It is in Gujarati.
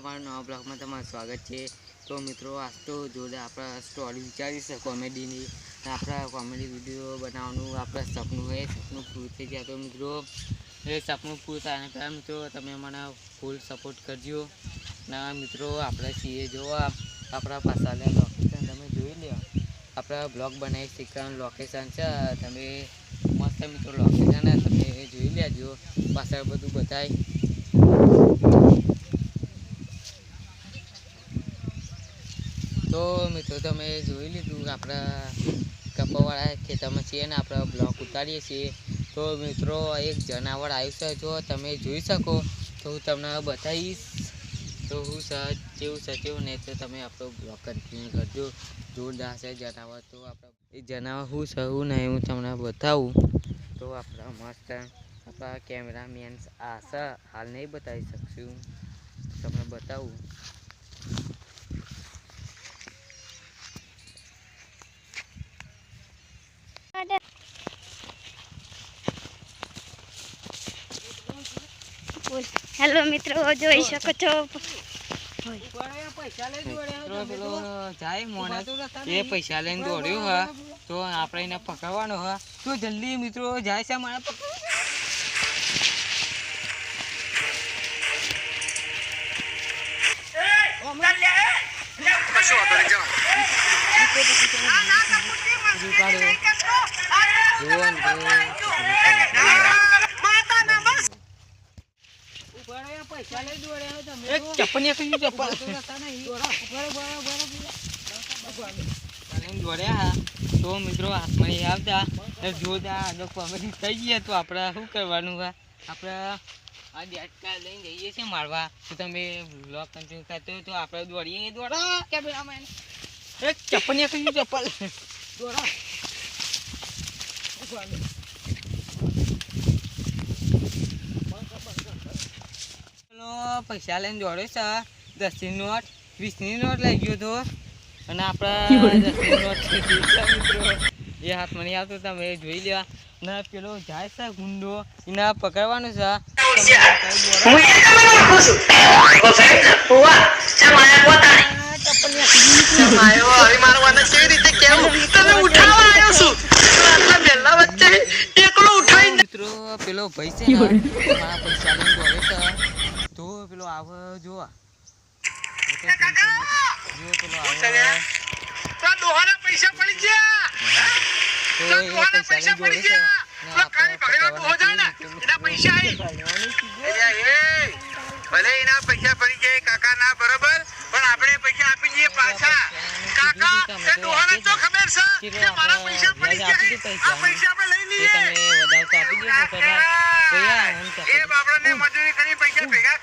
બ્લોગમાં તમારું સ્વાગત છે. તો મિત્રો, આજ તો જોડે આપણા સ્ટોરી વિચારી છે કોમેડીની આપણા કોમેડી વીડિયો બનાવવાનું આપણા સપનું એ સપનું પૂરું થઈ જાય. તો મિત્રો, એ સપનું પૂરું થાય પહેલાં મિત્રો, તમે મને ફૂલ સપોર્ટ કરજો. ના મિત્રો, આપણે છીએ જોવા આપણા પાછળ લોકેશન તમે જોઈ લો આપણા બ્લોગ બનાવી શીખવાનું લોકેશન છે. તમે મસ્ત મિત્રો લોકેશન તમે જોઈ લેજો. પાછળ બધું બતાય. તો મિત્રો તમે જોઈ લીધું આપણા કપાવાળા ખેતરમાં છીએ ને આપણે બ્લોક ઉતારીએ છીએ. તો મિત્રો એક જનાવર આવ્યું છે, જો તમે જોઈ શકો તો હું તમને બતાવીશ. તો હું સહજ કેવું છે નહીં તો તમે આપણો બ્લોગ કન્ટિન્યુ કરજો. જોરદાર છે જનાવર. તો આપણે એ જનાવર હું છે, હું નહીં, હું તમને બતાવું. તો આપણા મસ્ત આપણા કેમેરામેન આશા હાલ નહીં બતાવી શકશું. તમને બતાવું. હેલો મિત્રો જોઈ શકો છો એ પૈસા લઈને દોડ્યો હા તો આપણે એને પકડવાનો હા તો જલ્દી મિત્રો જાય છે મારે પકડ ચપ્પલ ચપ્પલ? લઈને દોડ્યા તો મિત્રો હાથમાં આવતા. જોતા આગળ કોમેડી થઈ ગયા તો આપણે શું કરવાનું હા? આપણે આ દેટકા લઈને જઈએ છીએ મારવા. તો તમે બ્લોક કન્ટિન્યુ કરતો તો આપણે દોડીએ દોડા. કેમેરામેન એક ચપ્પલ ને કહ્યું ચપ્પલ? દોડો પેલો પૈસા લઈને દોડ્યો છે. દસની નોટ વીસની નોટ લઈ ગયો તો અને આપણા દસની નોટ મિત્રો. એ હાથમાં નહીં આવતો તમે જોઈ લેવા ને પેલો જાય છે ગુંડો. એને પકડવાનો છે. મિત્રો પેલો ભાઈ છે મારા પૈસા લઈને દોડે છે. તો પેલો આવે જો જો પેલો આવે. પૈસા પડી ગયા! તો એ પૈસા લઈને પૈસા દોડે પડી ગયા. ને પેલો આપણે કાળી જાય ને, એના પૈસા આવી. પકડવાની કીધું. અલ્યા એ, ભલે એના પૈસા પડી જાય કાકા ના બરોબર પણ આપણે પૈસા આપી દઈએ પાછા! કાકા એ તો ખબર છે કે મારા પૈસા પડી ગયા આ પૈસા આપણે લઈ એ તમે લઈએ વધાવતા આપી દો એ બાપડાને મજૂરી કરી પૈસા ભેગા